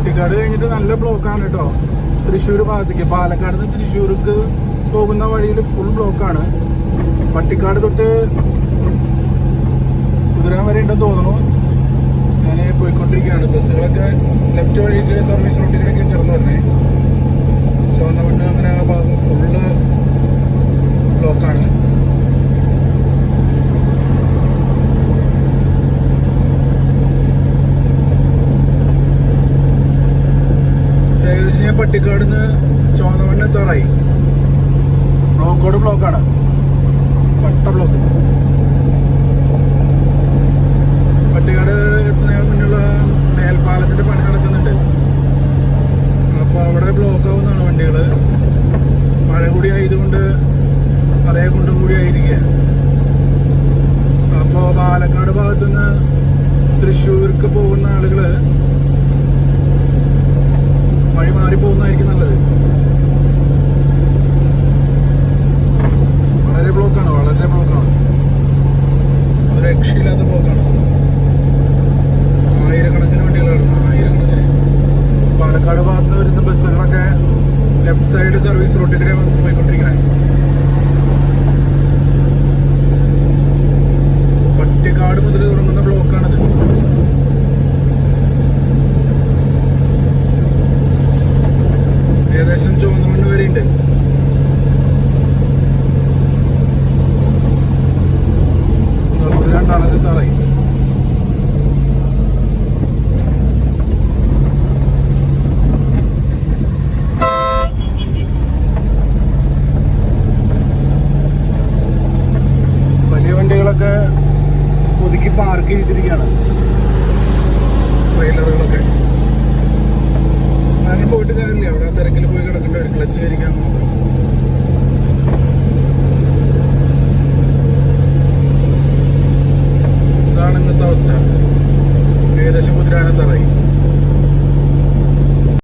പട്ടിക്കാട് കഴിഞ്ഞിട്ട് നല്ല ബ്ലോക്കാണ് കേട്ടോ. തൃശ്ശൂർ ഭാഗത്തേക്ക്. പാലക്കാട് നിന്ന് തൃശ്ശൂർക്ക് പോകുന്ന വഴിയിൽ ഫുൾ ബ്ലോക്കാണ്. പട്ടിക്കാട് തൊട്ട് കുതിരാൻ വരെ ഉണ്ടെന്ന് തോന്നുന്നു. ഞാൻ പോയിക്കൊണ്ടിരിക്കുകയാണ്. ബസ്സുകളൊക്കെ ലെഫ്റ്റ് വഴിക്ക് സർവീസ് റോഡിലേക്ക് ചേർന്ന് പറഞ്ഞേ ഞാൻ പട്ടിക്കാട് നിന്ന് ചോന്നമണ്ണ് എത്താറായി ബ്ലോക്കോട് ബ്ലോക്കാണ് പട്ട ബ്ലോക്ക് പട്ടിക്കാട് എത്തുന്നതിന് മുന്നുള്ള മേൽപ്പാലത്തിന്റെ പണി നടക്കുന്നുണ്ട്. അപ്പോൾ അവിടെ ബ്ലോക്ക് ആവുന്നതാണ് വണ്ടികൾ. മഴ കൂടി ആയതുകൊണ്ട് അതേ കൊണ്ടും കൂടി ആയിരിക്കുക. അപ്പോ പാലക്കാട് ഭാഗത്തുനിന്ന് തൃശ്ശൂർക്ക് പോകുന്ന ആളുകൾ വഴി മാറി പോകുന്നതായിരിക്കും നല്ലത്. വളരെ ബ്ലോക്കാണ് വളരെ ബ്ലോക്കാണ് ഒരു രക്ഷയില്ലാത്ത ബ്ലോക്കാണ് ആയിരക്കണക്കിന് വണ്ടികളാണ് ആയിരക്കണക്കിന്. പാലക്കാട് ഭാഗത്ത് വരുന്ന ബസ്സുകളൊക്കെ ലെഫ്റ്റ് സൈഡ് സർവീസ് റൂട്ടിൽ പോയിക്കൊണ്ടിരിക്കണേ. ഏകദേശം ചുവന്ന വരെ ഉണ്ട് രണ്ടാണത് തറയും വലിയ വണ്ടികളൊക്കെ ഒതുക്കി പാർക്ക് ചെയ്തിരിക്കുകയാണ്. ട്രെയിലറുകളൊക്കെ അവിടെ ആ തിരക്കിൽ പോയി കിടക്കേണ്ട ഒരു ക്ലച്ച് കരിക്കാൻ മാത്രം. ഇതാണ് ഇന്നത്തെ അവസ്ഥ. ഏകദേശം കുതിരാനത്തറയും